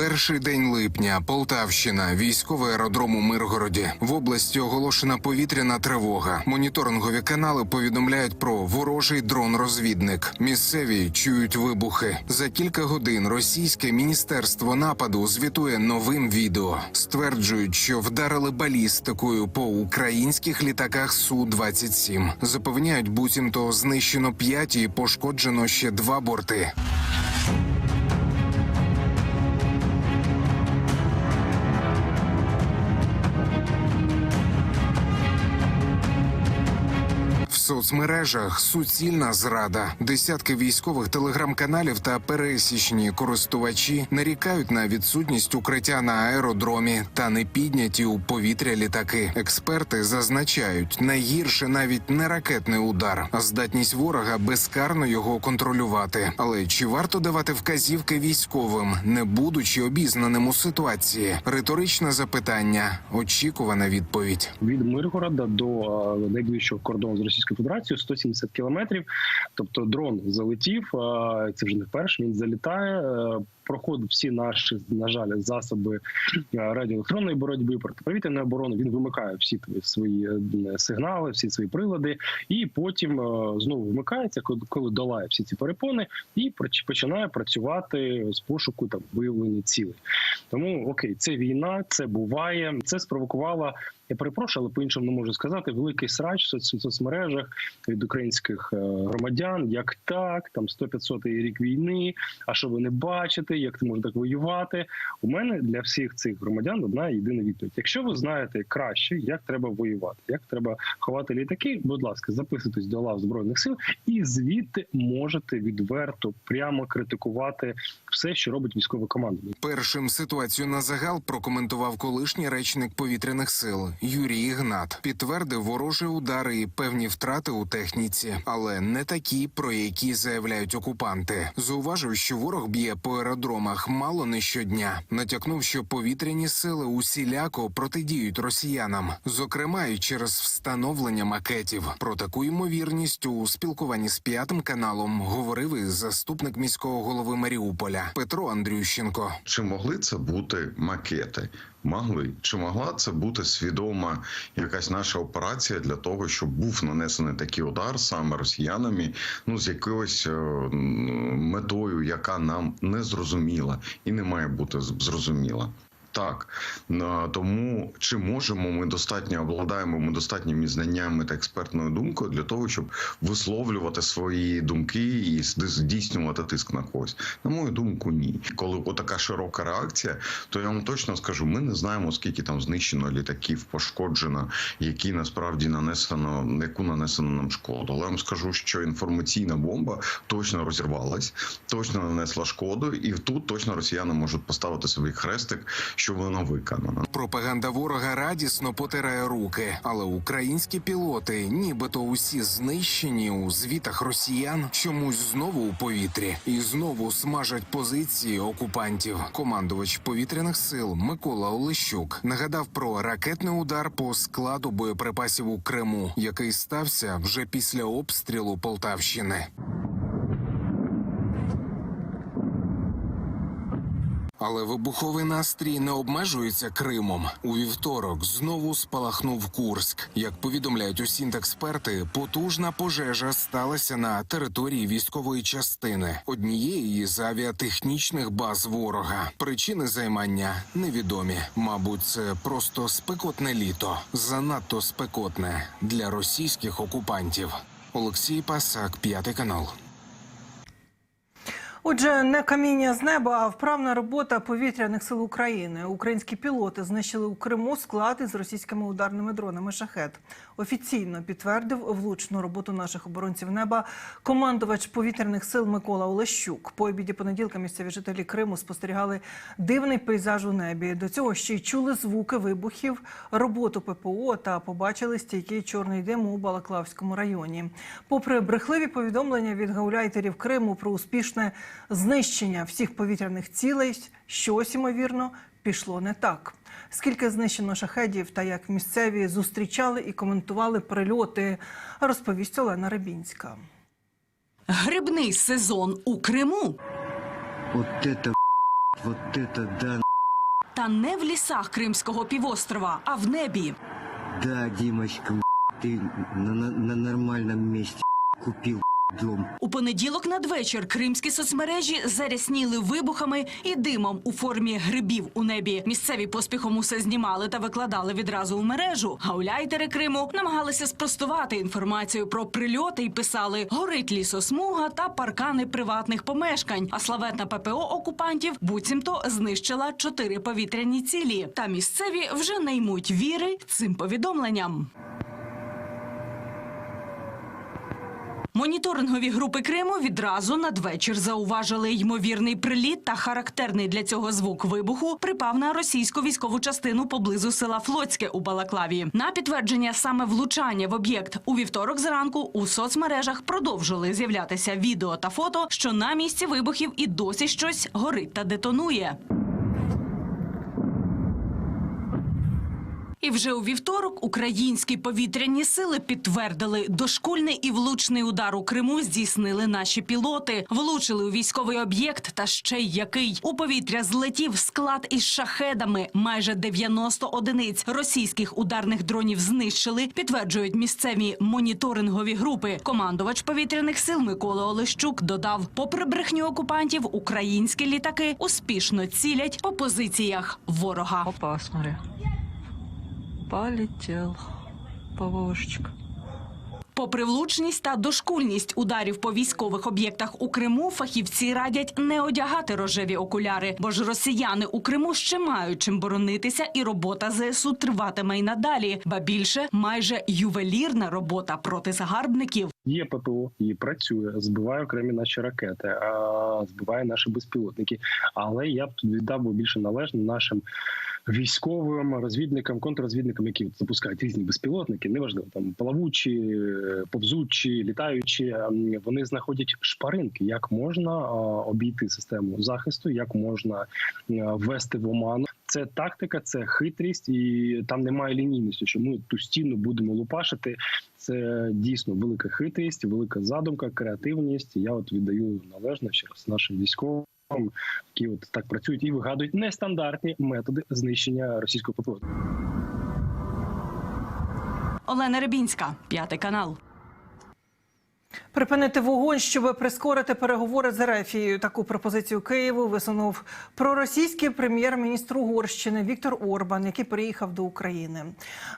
Перший день липня, Полтавщина, військовий аеродром у Миргороді. В області оголошена повітряна тривога. Моніторингові канали повідомляють про ворожий дрон-розвідник. Місцеві чують вибухи. За кілька годин російське міністерство нападу звітує новим відео. Стверджують, що вдарили балістикою по українських літаках су 27 Запевняють, буцімто знищено п'ять і пошкоджено ще два борти. Соцмережах суцільна зрада. Десятки військових телеграм-каналів та пересічні користувачі нарікають на відсутність укриття на аеродромі та не підняті у повітря літаки. Експерти зазначають, найгірше навіть не ракетний удар, а здатність ворога безкарно його контролювати. Але чи варто давати вказівки військовим, не будучи обізнаним у ситуації? Риторичне запитання, очікувана відповідь. від Миргорода до е, найближчого кордону з Російською Федерацією 170 кілометрів. Тобто дрон залетів. е, Це вже не вперше. Він залітає. Проходить всі наші на жаль засоби е, радіоелектронної боротьби протиповітряної оборони. Він вимикає всі свої е, сигнали, всі свої прилади, і потім е, знову вмикається, коли- долає всі ці перепони, і починає працювати з пошуку там виявлення цілей. Тому окей, це війна, це буває. Це спровокувало. Я перепрошую, але по-іншому не можу сказати. Великий срач в соцмережах від українських громадян. Як так, там 100-500 рік війни. А що ви не бачите? Як ти можеш так воювати? У мене для всіх цих громадян одна єдина відповідь. Якщо ви знаєте краще, як треба воювати, як треба ховати літаки, будь ласка, записуйтесь до лав збройних сил, і звідти можете відверто прямо критикувати все, що робить військове командування. Першим ситуацію на загал прокоментував колишній речник повітряних сил Юрій Ігнат. Підтвердив ворожі удари і певні втрати у техніці, але не такі, про які заявляють окупанти. Зауважив, що ворог б'є по аеродромах мало не щодня. Натякнув, що повітряні сили усіляко протидіють росіянам, зокрема і через встановлення макетів. Про таку ймовірність у спілкуванні з п'ятим каналом говорив і заступник міського голови Маріуполя Петро Андрющенко. Чи могли це бути макети? Могли. Чи могла це бути свідома якась наша операція для того, щоб був нанесений такий удар саме росіянами, ну з якоюсь е, метою, яка нам не зрозуміла і не має бути зрозуміла. Так Е, тому чи можемо ми достатньо обладаємо ми достатніми знаннями та експертною думкою для того, щоб висловлювати свої думки і здійснювати тиск на когось? На мою думку, ні. Коли отака широка реакція, то я вам точно скажу: ми не знаємо, скільки там знищено літаків, пошкоджено, які насправді нанесено, яку нанесено нам шкоду. Але я вам скажу, що інформаційна бомба точно розірвалась, точно нанесла шкоду, і тут точно росіяни можуть поставити собі хрестик, що вона виконана. Пропаганда ворога радісно потирає руки, але українські пілоти, нібито усі знищені у звітах росіян, чомусь знову у повітрі і знову смажать позиції окупантів. Командувач повітряних сил Микола Олещук нагадав про ракетний удар по складу боєприпасів у Криму, який стався вже після обстрілу Полтавщини. Але вибуховий настрій не обмежується Кримом. У вівторок знову спалахнув Курськ. Як повідомляють усі експерти, потужна пожежа сталася на території військової частини однієї із авіатехнічних баз ворога. Причини займання невідомі. Мабуть, це просто спекотне літо, занадто спекотне для російських окупантів. Олексій Пасак, п'ятий канал. Отже, не каміння з неба, а вправна робота повітряних сил України. Українські пілоти знищили у Криму склад із російськими ударними дронами шахет. Офіційно підтвердив влучну роботу наших оборонців неба командувач повітряних сил Микола Олещук. По обіді понеділка місцеві жителі Криму спостерігали дивний пейзаж у небі. До цього ще й чули звуки вибухів, роботу ППО та побачили стійкий чорний дим у Балаклавському районі. Попри брехливі повідомлення від гауляйтерів Криму про успішне знищення всіх повітряних цілей, щось ймовірно пішло не так. Скільки знищено шахедів та як місцеві зустрічали і коментували прильоти, розповість Олена Рибінська. Грибний сезон у Криму. Вот это Вот это да, Та не в лісах Кримського півострова, а в небі. да, Димочка, ты на, на- на нормальном месте купил дом. у понеділок надвечір кримські соцмережі зарясніли вибухами і димом у формі грибів у небі. Місцеві поспіхом усе знімали та викладали відразу у мережу. Гауляйтери Криму намагалися спростувати інформацію про прильоти і писали: горить лісосмуга та паркани приватних помешкань. А славетна ППО окупантів буцімто знищила чотири повітряні цілі. Та місцеві вже не ймуть віри цим повідомленням. Моніторингові групи Криму відразу надвечір зауважили ймовірний приліт та характерний для цього звук вибуху припав на російську військову частину поблизу села Флотське у Балаклаві. На підтвердження саме влучання в об'єкт у вівторок зранку у соцмережах продовжили з'являтися відео та фото, що на місці вибухів і досі щось горить та детонує. І вже у вівторок українські повітряні сили підтвердили, дошкульний і влучний удар у Криму здійснили наші пілоти. Влучили у військовий об'єкт, та ще й який у повітря злетів склад із шахедами. Майже 90 одиниць російських ударних дронів знищили. Підтверджують місцеві моніторингові групи. Командувач повітряних сил Микола Олещук додав: попри брехню окупантів, українські літаки успішно цілять по позиціях ворога. Опа, смотри. Полетел. Повошечка. Попри влучність та дошкульність ударів по військових об'єктах у Криму, фахівці радять не одягати рожеві окуляри, бо ж росіяни у Криму ще мають чим боронитися, і робота ЗСУ триватиме й надалі. Ба більше майже ювелірна робота проти загарбників. Є ППО, і працює, збиває окремі наші ракети, а збиває наші безпілотники. Але я б тут віддав би більше належне нашим військовим розвідникам, контррозвідникам, які запускають різні безпілотники, неважливо там плавучі, повзучі, літаючі. ем, Вони знаходять шпаринки, як можна обійти систему захисту, як можна е, ввести в оману. Це тактика, це хитрість, і там немає лінійності, що ми ту стіну будемо лупашити. Це дійсно велика хитрість, велика задумка, креативність. Я от віддаю належне ще раз нашим військовим, які от так працюють і вигадують нестандартні методи знищення російського ППО. Олена Рибінська, п'ятий канал. Припинити вогонь, щоб прискорити переговори з Ерефією. Таку пропозицію Києву висунув проросійський прем'єр-міністр Угорщини Віктор Орбан, який приїхав до України.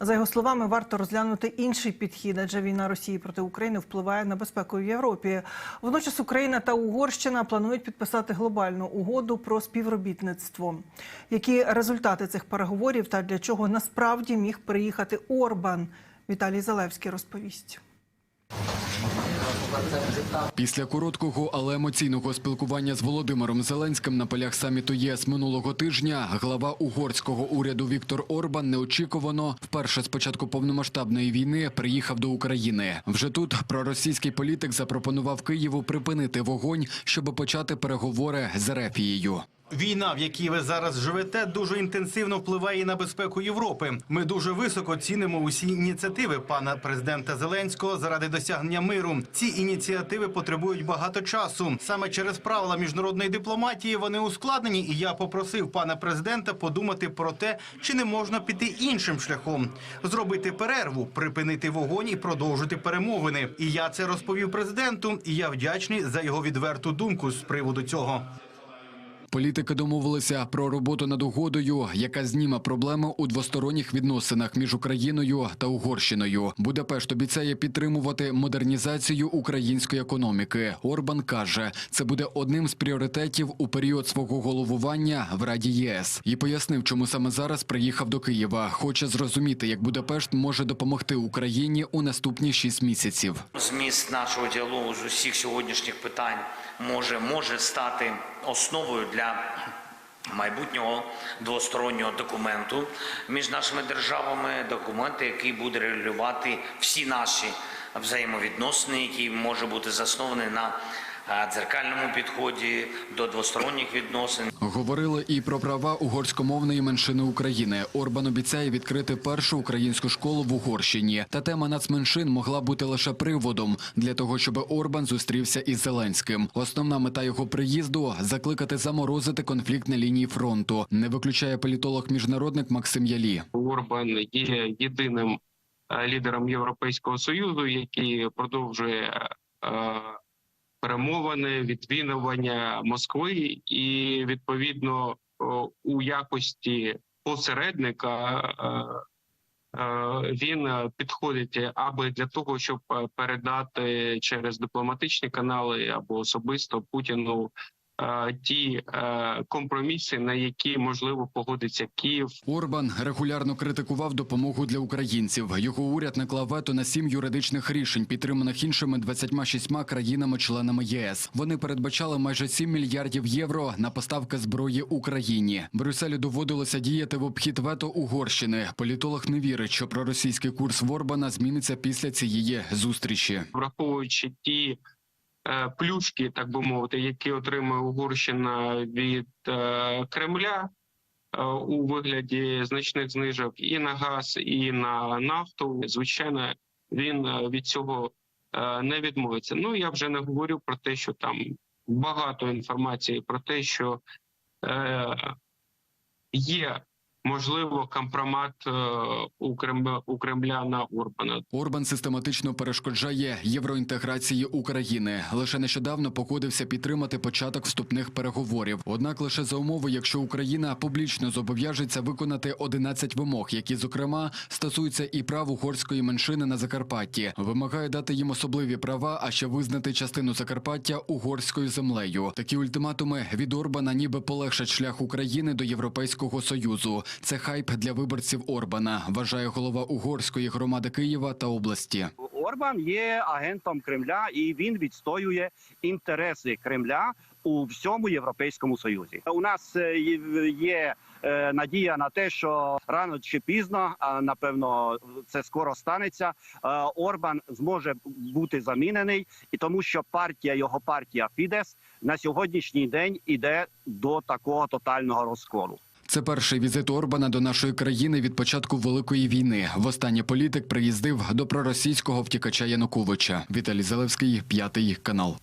За його словами, варто розглянути інший підхід, адже війна Росії проти України впливає на безпеку в Європі. Водночас Україна та Угорщина планують підписати глобальну угоду про співробітництво. Які результати цих переговорів та для чого насправді міг приїхати Орбан? Віталій Залевський розповість. Після короткого, але емоційного спілкування з Володимиром Зеленським на полях саміту ЄС минулого тижня глава угорського уряду Віктор Орбан неочікувано вперше з початку повномасштабної війни приїхав до України. Вже тут проросійський політик запропонував Києву припинити вогонь, щоб почати переговори з Ерефією. Війна, в якій ви зараз живете, дуже інтенсивно впливає на безпеку Європи. Ми дуже високо цінимо усі ініціативи пана президента Зеленського заради досягнення миру. Ці ініціативи потребують багато часу. Саме через правила міжнародної дипломатії вони ускладнені. І я попросив пана президента подумати про те, чи не можна піти іншим шляхом, зробити перерву, припинити вогонь і продовжити перемовини. І я це розповів президенту. І я вдячний за його відверту думку з приводу цього. Політики домовилися про роботу над угодою, яка зніме проблеми у двосторонніх відносинах між Україною та Угорщиною. Будапешт обіцяє підтримувати модернізацію української економіки. Орбан каже, це буде одним з пріоритетів у період свого головування в Раді ЄС і пояснив, чому саме зараз приїхав до Києва. Хоче зрозуміти, як Будапешт може допомогти Україні у наступні шість місяців. Зміст нашого діалогу з усіх сьогоднішніх питань може, може стати основою для майбутнього двостороннього документу між нашими державами, документу, який буде регулювати всі наші взаємовідносини, який може бути заснований на дзеркальному підході до двосторонніх відносин. Говорили і про права угорськомовної меншини України. Орбан обіцяє відкрити першу українську школу в Угорщині. Та тема нацменшин могла бути лише приводом для того, щоб Орбан зустрівся із Зеленським. Основна мета його приїзду закликати заморозити конфлікт на лінії фронту. Не виключає політолог-міжнародник Максим Ялі. Орбан є єдиним е, лідером Європейського союзу, який продовжує е, перемовини, відвінування Москви, і відповідно у якості посередника. е, е, Він підходить аби для того, щоб е, передати через дипломатичні канали або особисто Путіну ті е, компроміси, на які можливо погодиться Київ Орбан регулярно критикував допомогу для українців. Його уряд наклав вето на сім юридичних рішень, підтриманих іншими 26 країнами-членами ЄС. Вони передбачали майже 7 мільярдів євро на поставки зброї Україні. Брюсселю доводилося діяти в обхід вето Угорщини. Політолог не вірить, що проросійський курс Орбана зміниться після цієї зустрічі. враховуючи ті е, плюшки, так би мовити, які отримує Угорщина від е, Кремля е, у вигляді значних знижок і на газ, і на нафту. Звичайно, він е, від цього е, не відмовиться. Ну я вже не говорю про те, що там багато інформації про те, що е, є. Можливо, компромат е, у Кремля, у Кремля на Орбана. Орбан систематично перешкоджає євроінтеграції України. Лише нещодавно погодився підтримати початок вступних переговорів. Однак лише за умови, якщо Україна публічно зобов'яжеться виконати 11 вимог, які зокрема стосуються і прав угорської меншини на Закарпатті, вимагає дати їм особливі права, а ще визнати частину Закарпаття угорською землею. Такі ультиматуми від Орбана ніби полегшать шлях України до Європейського союзу. Це хайп для виборців Орбана, вважає голова угорської громади Києва та області. Орбан є агентом Кремля, і він відстоює інтереси Кремля у всьому європейському союзі. У нас е, є е, надія на те, що рано чи пізно, а напевно, це скоро станеться. е, Орбан зможе бути замінений, і тому, що партія його партія Фідес на сьогоднішній день іде до такого тотального розколу. Це перший візит Орбана до нашої країни від початку великої війни. Востаннє політик приїздив до проросійського втікача Януковича. Віталій Зелевський, п'ятий канал.